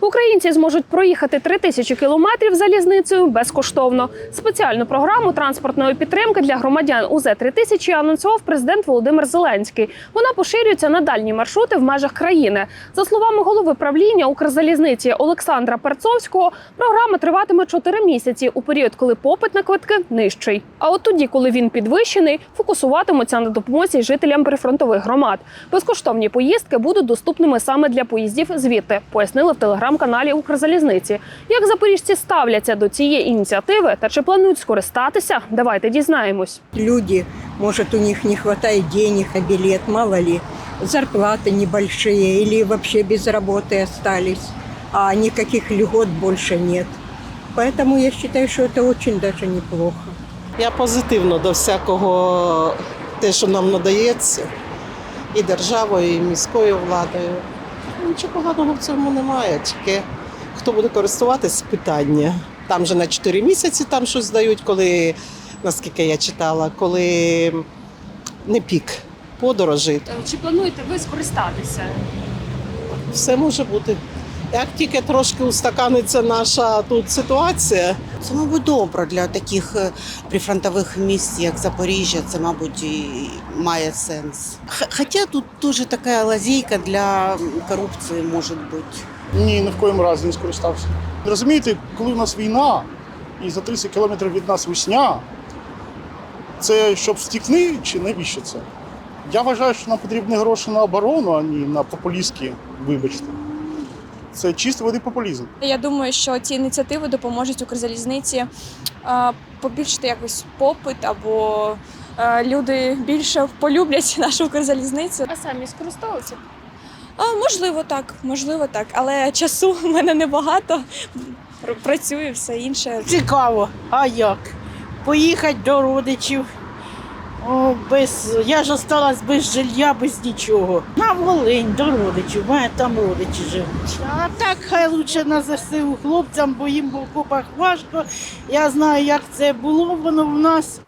Українці зможуть проїхати три тисячі кілометрів залізницею безкоштовно. Спеціальну програму транспортної підтримки для громадян УЗ 3000 анонсував президент Володимир Зеленський. Вона поширюється на дальні маршрути в межах країни. За словами голови правління Укрзалізниці Олександра Перцовського, програма триватиме 4 місяці у період, коли попит на квитки нижчий. А от тоді, коли він підвищений, фокусуватимуться на допомозі жителям прифронтових громад. Безкоштовні поїздки будуть доступними саме для поїздів звідти, пояснили в телеграм-каналі Укрзалізниці. Як запоріжці ставляться до цієї ініціативи та чи планують скористатися? Давайте дізнаємось. Люди, может, у них не хватает денег на билет, мало ли, зарплаты небольшие или вообще без работы остались, а никаких льгот больше нет. Поэтому я считаю, что это очень даже неплохо. Я позитивно до всякого те, що нам надається, і державою, і міською владою. Нічого поганого в цьому немає. Тільки хто буде користуватись питання. Там же на 4 місяці там щось дають, коли, наскільки я читала, коли не пік подорожі. Чи плануєте ви скористатися? Все може бути. Як тільки трошки устаканиться наша тут ситуація, Це, мабуть, добре для таких е, прифронтових місць, як Запоріжжя. Це, мабуть, і має сенс. Х- Хоча тут теж така лазейка для корупції може бути. Ні, ні в коєму разі не скористався. Розумієте, коли у нас війна і за 30 кілометрів від нас весня, це щоб втікни чи навіщо це? Я вважаю, що нам потрібні гроші на оборону, а не на популістські, вибачте. Це чисто води популізм. Я думаю, що ці ініціативи допоможуть Укрзалізниці е, побільшити якось попит або е, люди більше полюблять нашу Укрзалізницю. А самі скористалися? А, можливо, так, можливо, так. Але часу в мене небагато. Працюю, все інше. Цікаво, а як? Поїхати до родичів. О, без... Я ж осталась без жилья, без нічого. На Волинь до родичів, має там родичі живуть. А так хай лучше на ЗСУ хлопцям, бо їм в окопах важко. Я знаю, як це було воно в нас.